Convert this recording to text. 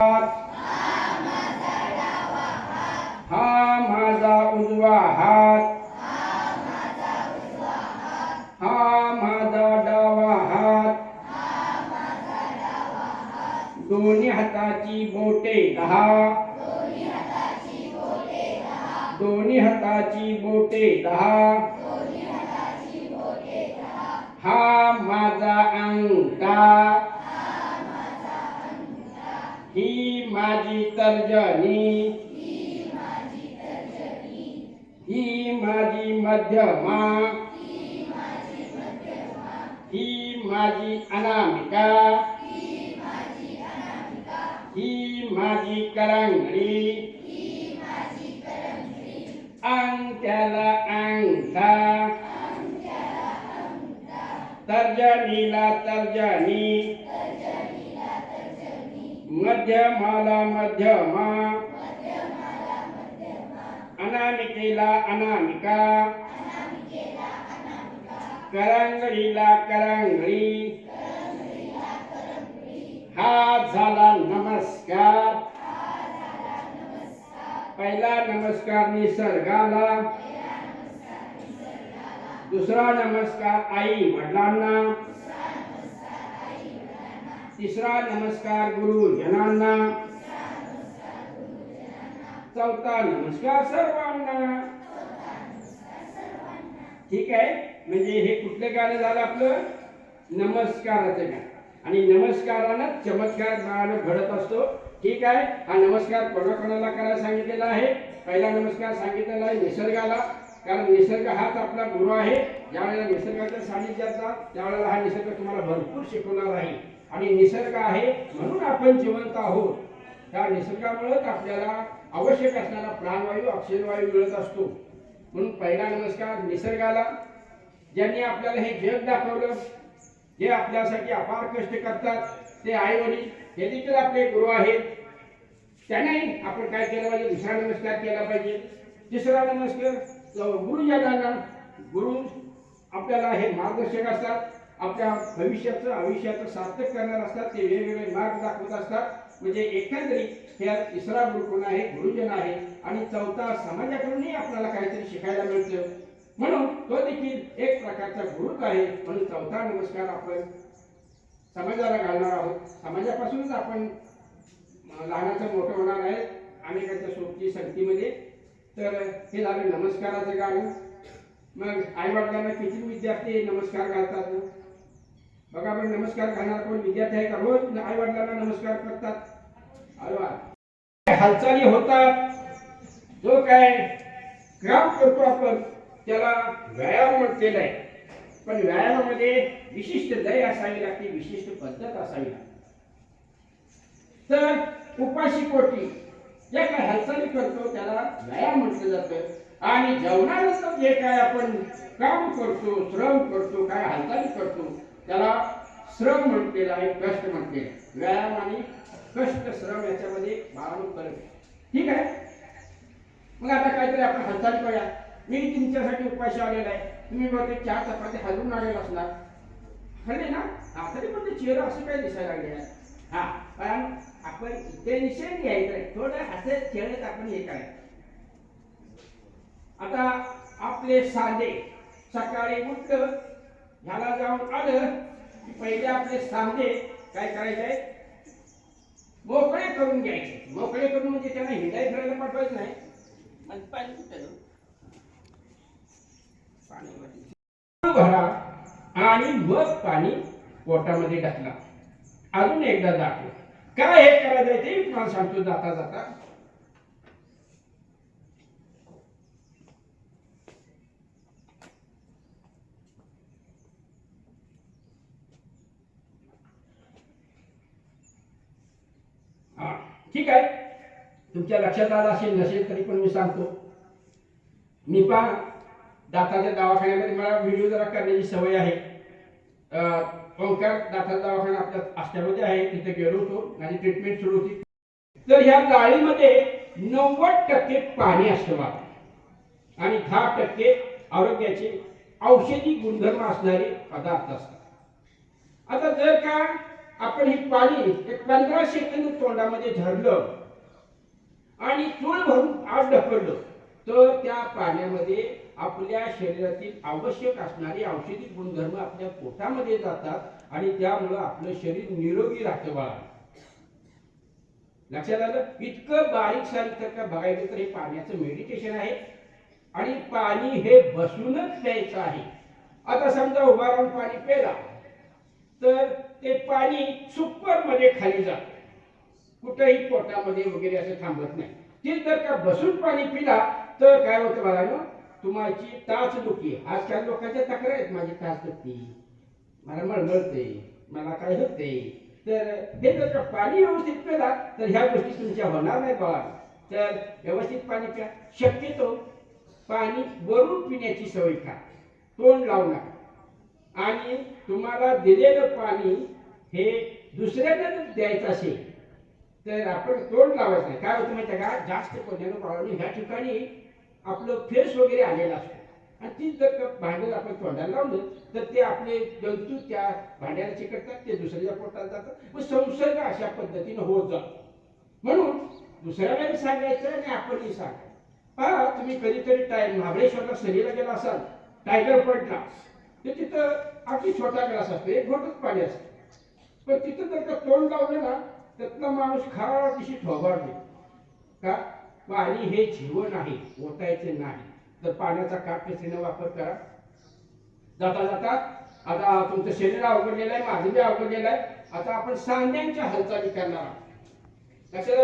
हा माझा उजवा हात हा माझा डावा हात दोन्ही हाताची बोटे दहा दोन्ही हाताची बोटे दहा हा माझा अंगठा माझी तर्जनी. ही माझी मध्यमा. ही माझी अनामिका. ही माझी करंगडी अंगठ्याला अंगठा. तर्जनीला तर्जनी. मध्यमाला मध्यमा अनामिकेला अनामिका। करंगळीला करंगळी हा झाला नमस्कार। पहिला नमस्कार निसर्गाला। दुसरा नमस्कार आई वडिलांना। तिसरा नमस्कार गुरु जनांना. चौथा नमस्कार सर्वांना. ठीक आहे? म्हणजे हे कुठलं गाणं झालं आपलं? नमस्काराचं गाणं. आणि नमस्कारानं चमत्कार बाळानं घडत असतो. ठीक आहे? हा नमस्कार कोणाकोणाला करायला सांगितलेला आहे? पहिला नमस्कार सांगितलेला आहे निसर्गाला. कारण निसर्ग हाच आपला गुरु आहे. ज्यावेळेला निसर्गाच्या सानिध्यात जा त्यावेळेला हा निसर्ग तुम्हाला भरपूर शिकवणार आहे. आणि निसर्ग आहे म्हणून आपण जिवंत आहोत. त्या निसर्गामुळेच आपल्याला आवश्यक असणारा प्राणवायू ऑक्सिजन वायू मिळत असतो. म्हणून पहिला नमस्कार निसर्गाला ज्यांनी आपल्याला हे जग दाखवलं जे आपल्यासाठी अपार कष्ट करतात ते आई वडील हे देखील आपले गुरु आहेत. त्याने आपण काय केलं पाहिजे? दुसरा नमस्कार केला पाहिजे. तिसरा नमस्कार गुरुजनांना गुरु आपल्याला हे मार्गदर्शक असतात. आपल्या भविष्याचं आयुष्याचं सार्थक करणार असतात ते वेगवेगळे मार्ग दाखवत असतात. म्हणजे एकंदरीत ह्या तिसरा गुरु कोण आहे गुरुजन आहे आणि चौथा समाजाकडूनही आपल्याला काहीतरी शिकायला मिळतं. म्हणून तो देखील एक प्रकारचा गुरुच आहे. म्हणून चौथा नमस्कार आपण समाजाला घालणार आहोत. समाजापासूनच आपण लहानाचं मोठं होणार आहे अनेकांच्या सोबती संगतीमध्ये. तर हे झालं नमस्काराचं गाणं. मग आई वडिलांना किती विद्यार्थी नमस्कार घालतात? बघा आपण नमस्कार घालणार कोण? विद्यार्थी आहे का रोज आई वडिलांना नमस्कार करतात. अरे वा. हालचाली होतात? जो काय काम करतो आपण त्याला व्यायाम म्हटलेला आहे. पण व्यायामामध्ये विशिष्ट लय असावी लागते विशिष्ट पद्धत असावी लागते. तर उपाशी पोटी जे काय हालचाली करतो त्याला व्यायाम म्हटलं जातं. आणि जेवणानंतर जे काय आपण काम करतो श्रम करतो काय हालचाली करतो त्याला श्रम म्हटलेलं आहे कष्ट म्हटलेलं व्यायाम आणि कष्ट श्रम याच्यामध्ये बाळानं फरक आहे. ठीक आहे? मग आता काहीतरी आपण हालचाल करूया. मी तुमच्यासाठी उपाशी आलेला आहे. तुम्ही बहुतेक चार चपाती हलवून आलेला असणार. हल्ले ना हा तरी पण ते चेहरा असे काय दिसायला लागले आहे हा पण आपण टेन्शन घ्यायचं आहे. थोडं हसत खेळत आपण हे करायचं. आता आपले सांधे सकाळी उठलं ह्याला जाऊन आलं की पहिले आपले सांधे काय करायचे मोकळे करून घ्यायचे. मोकळे करून म्हणजे त्यांना हिंडाय फिरायला पाठवायचं नाही. आणि पाणी. भरा आणि मग पाणी पोटामध्ये टाकला. अजून एकदा दाखव. काय हे करायचं ते मी तुम्हाला सांगतो जाता जाता हा ठीक आहे. तुमच्या लक्षात आलं असेल नसेल तरी पण मी सांगतो. मी पण दाताच्या दवाखान्यामध्ये मला व्हिडिओ जरा करण्याची सवय आहे. ओंकार दाताचा दवाखाना आपल्या आष्ट्यामध्ये आहे तिथे गेलो होतो आणि ट्रीटमेंट सुरू होती. तर ह्या गाळीमध्ये नव्वद टक्के पाणी असतं मात्र आणि दहा टक्के आरोग्याचे औषधी गुणधर्म असणारे पदार्थ असतात. आता जर का आपण हे पाणी हे पंधरा सेकंद तोंडामध्ये धरलं आणि चूळ भरून आत ढकललं तर त्या पाण्यामध्ये आपल्या शरीरातील आवश्यक असणारे औषधी गुणधर्म आपल्या पोटामध्ये जातात आणि त्यामुळं आपलं शरीर निरोगी राहतं बाळा. लक्षात आलं? इतकं बारीक सारीक का बघायचं तर हे पाण्याचं मेडिटेशन आहे. आणि पाणी हे बसूनच प्यायचं आहे. आता समजा उभा राहून पाणी प्यायला तर ते पाणी सुपरमध्ये खाली जात. कुठंही पोटामध्ये वगैरे असं थांबत नाही. ते जर का बसून पाणी पिला तर काय होतं बघा तुम्हाची तुमची दुखी. आजकाल लोकांच्या तक्रार आहेत माझी टाच दुखती मला मळमळते मला काय होते तर हे जर का पाणी व्यवस्थित पिला तर ह्या गोष्टी तुमच्या होणार नाही बाळा तर व्यवस्थित पाणी प्या. शक्यतो पाणी वरून पिण्याची सवय का तोंड लावू नका. आणि तुम्हाला दिलेलं पाणी हे दुसऱ्यांना द्यायचं असेल तर आपण तोंड लावायचं नाही. काय होतं माहिती आहे का? जास्त कोण्यानं प्रॉब्लेम ह्या ठिकाणी आपलं फेस वगैरे आलेला असतो. आणि ती जर का भांडं आपण तोंडाला लावलं तर ते आपले जंतू त्या भांड्याला चिकटतात ते दुसऱ्याच्या पोटात जातात. व संसर्ग अशा पद्धतीनं होत जातो. म्हणून दुसऱ्याला सांगायचं आणि आपणही सांगायचं. पहा तुम्ही कधीतरी टाय महाबळेश्वरला सहलीला गेला असाल टायगर पॉईंटला ते तिथं अगदी छोटा ग्लास असतो एक घोटच पाणी असतं. पण तिथं जर का तोंड लावलं ना त्यातला माणूस खरा दिशी थोबाडले का? पाणी हे जीवन आहे ओतायचे नाही. तर पाण्याचा काटकसरीने वापर करा. जाता जाता आता तुमचं शरीर अवघडलेलं आहे माझं बी अवघडलेलं आहे. आता आपण सांध्यांच्या हालचाली करणार आहोत. लक्षात